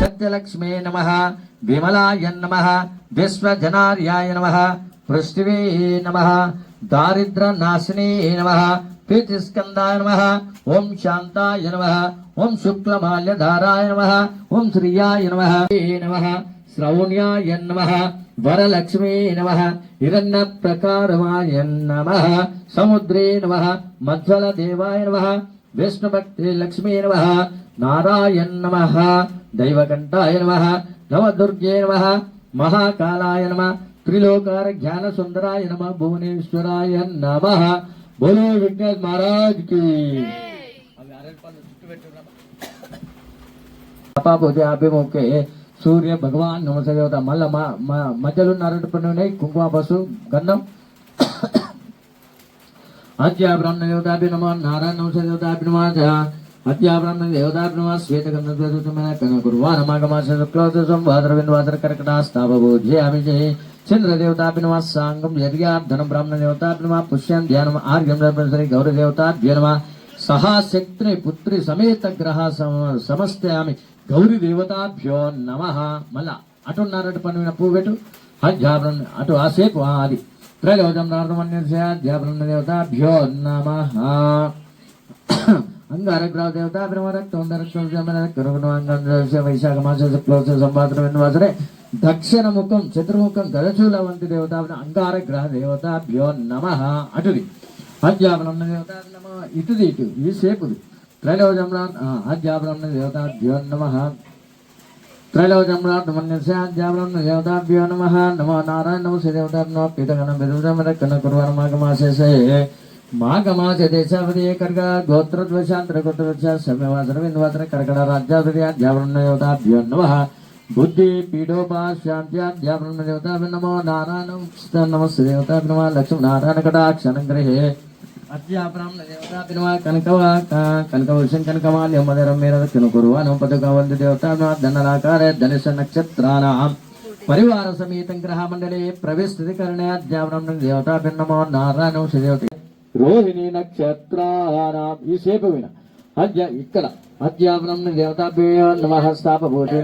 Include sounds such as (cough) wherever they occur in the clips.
సత్యలక్ష్మే నమ విమలాయ నమ విశ్వజనార్యాయ నమ పృథివే నమ దారిద్రనాశినే నమ ప్రీతిస్కందాయ నమ ఓం శాంతాయ నమ ఓం శుక్లమాల్యధారాయ నమ ఓం శ్రియాయ నమ నమ శ్రౌణ్యాయ నమ వరలక్ష్మీ నమ హిరణ్య ప్రకారమాయ నమ సముద్రే నమ మధ్వల దేవాయ నమ విష్ణుభక్తి లక్ష్మీ నమ నారాయణ నమ దైవకంఠాయ నమ నవదుర్గే నమ మహాకాలాయ నమ త్రిలోకార జ్ఞాన సుందరాయ నమ భువనేశ్వరాయ నమ. బోలో విఘ్నేష్ మహారాజ్కి. పాపోతే అభిముఖే సూర్య భగవాన్ నమస్తే దేవత మధ్యలో ఉన్న అరటి పండు ఉన్నాయి కుంకుమ పసు గంధం. (coughs) అత్యా బ్రహ్మ దేవతాభినమ నారాయణ నమస్తే దేవతాభి నమ అత్యా బ్రహ్మ దేవతాభి నమ శ్వేత గంధ ద్వేతమైన కన కుర్వా నమాగమాస శుక్లోదసం వాదరవింద వాదర కర్కటా చంద్ర దేవతాభి సాంగం యర్యాధనం బ్రాహ్మణ దేవతాభి పుష్యం ధ్యానం ఆర్యం శ్రీ గౌర దేవతాభ్య నమ. సహాశక్తి పుత్రి సమేత గ్రహ సమ- సమస్తయామి గౌరీ దేవతాభ్యో నమ. మళ్ళా అటు ఉన్నారటు పని పువ్వు పెట్టు అధ్యాపనం అటు ఆ సేపు ఆ, అది త్రైలోకం నారదమన్యధ్యాపనం దేవతాభ్యో నమ. వైశాఖ మాస శుక్లోత్సవ సంవాదన దక్షిణ ముఖం చతుర్ముఖం గజచూల వంటి దేవత అంగారగ్రహ దేవతాభ్యో నమ అటుది. అధ్యాపనం దేవత నమ ఇటుది ఇటు ఇది సేపుది త్రైలోజమ్రా అధ్యాపనం దేవతాభ్యో నమ. త్రైలోజమ్రాట్మన్యస్యాధ్యాపనం దేవతాభ్యో నమ. నమో నారాయణ నమ శ్రీ దేవతాభ్యో కన్న కురువారం మాఘమాసేసే మాఘమాస దేశావధి కర్గ గోత్రద్వశాంతర గోత్రద్వశ సమ్యవాసర విందవాసర కర్కట రాజ్యావధి బుద్ధి పీఠోపాశాంత్యాధ్యాపనం దేవతాభ్య నమో నారాయణ నమ శ్రీ దేవతాభ్య నమ నారాయణ కటాక్షణం గ్రహే అధ్యాపనం కనకవ కనకవృషం కనకమాల్యం మదరం మేర కినుకురు అనుపదగవంత దేవతాభినవ ధనరాకార ధనుష నక్షత్రాణం పరివార సమేతం గ్రహ మండలే కరణే అధ్యాపనం దేవతాభిన్నమో నారాయణ శ్రీదేవత రోహిణి నక్షత్రాణం ఈ సేపు విన. అధ్యా ఇక్కడ. అధ్యాపనం దేవతాభ్యో నమ స్థాపభూతి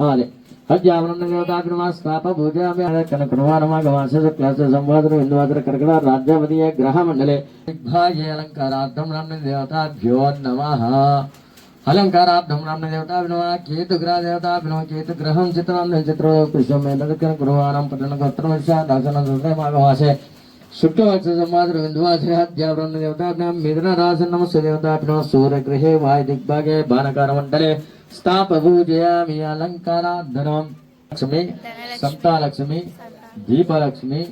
అదే అధ్యాపనం దేవతాభినమ స్థాప భూజామి కనకనుమానమాగమాస శుక్లాస సంవాదన ఇందువాదర కర్కట రాజ్యావతీయ గ్రహ మండలే దిగ్భాజే అలంకారార్థం దేవతాభ్యో నమ అలంకారార్థం రమ్య దేవతాభినవ కేతుగ్రహ దేవతాభినవ కేతు గ్రహం చిత్రం చిత్ర కృష్ణం మేదకన కురువారం పట్టణ గోత్రం దాసన మాఘమాసే శుక్లవక్ష సంవాదన విందువాసే అధ్యాపనం దేవతాభినవ మిథున రాస నమస్య దేవతాభినవ సూర్యగృహే వాయు దిగ్భాగే బాణకార మండలే స్థాపభూజయామి అలంకారాధనం లక్ష్మి సప్తాలక్ష్మి దీపలక్ష్మి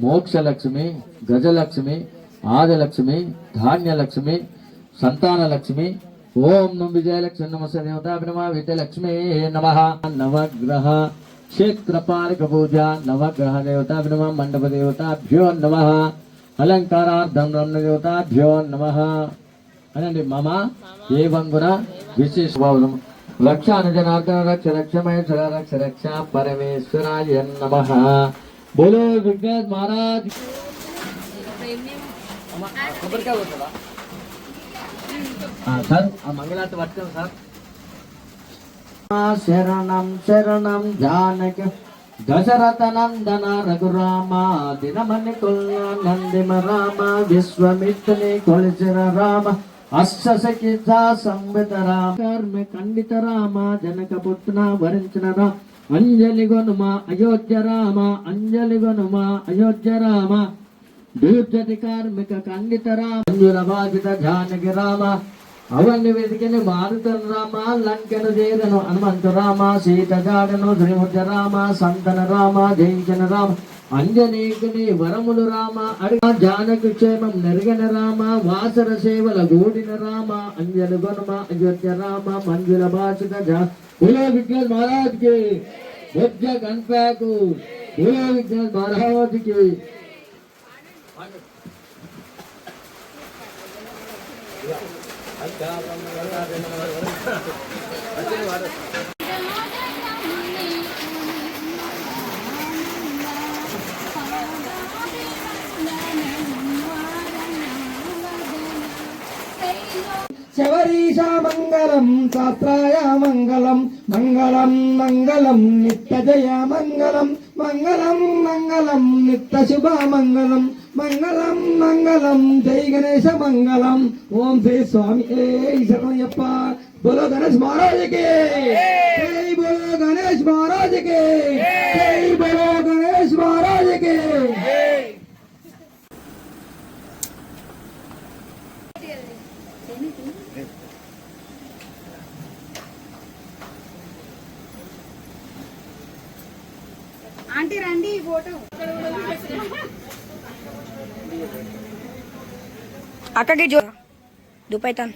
మోక్షలక్ష్మి గజలక్ష్మి ఆదిలక్ష్మి ధాన్యలక్ష్మి సంతానలక్ష్మి ఓం నం విజయలక్ష్మి నమస్తే దేవతాభినమ విజయలక్ష్మి నమ నవగ్రహ దేవతాభినమ మండప దేవతాభ్యో నమ అలంకారార్థం రమ్య దేవతాభ్యో నమ. అనండి మమ ఏ వంగున విశేష భావం రక్షాను జనార్దన రక్ష రక్షమయ సుర రక్ష రక్ష పరమేశ్వరాయ నమ బోలో విఘ్నేష్ మహారాజ్ సార్ ఆ మంగళారతి పట్టుకోండి సార్. శరణం శరణం జానక దశరథ నందన రఘురామ దినమణి కొల్ల నందిమ రామ విశ్వమిత్రుని కొలిచిన రామ అశ్వసఖిత సంవిత రామ కర్మ ఖండిత రామ జనక పుత్ర వరించిన రామ అంజలి గొనుమ అయోధ్య రామ అంజలి గొనుమ అయోధ్య రామ దీర్ఘటి కార్మిక ఖండిత రామ అంజుల బాధిత జానకి రామ అవన్నీ వెతికిన మారుతన రామ లంకను చేరను హనుమంతు రామ సీత జాడను శ్రీముద్ర రామ సంతన రామ జయించిన రామ అంజనీకుని వరములు రామ అడిగా జానకు క్షేమం నెరగన రామ వాసర సేవల గూడిన రామ అంజలి గొనుమ అయోధ్య రామ మంజుల భాషిత జా బులో విఘ్నేష్ మహారాజ్కి బొజ్జ గణపాకు బులో విఘ్నేష్ మహారాజ్కి శబరి మంగళం శాస్త్రాయ మంగళం మంగళం మంగళం నిత్య జయ మంగళం మంగళం మంగళం నిత్య శుభ మంగళం మంగళం మంగళం జై గణేశ మంగళం. ఓం శ్రీ స్వామి ఏ శరణయ్యప్ప. బోలో గణేష్ మహారాజుకి. జై బోలో గణేష్ మహారాజుకి. జై బోలో గణేష్ మహారాజుకి. ఆంటీ రండి ఈ ఫోటో. అక్కకి జో దుపైతాన్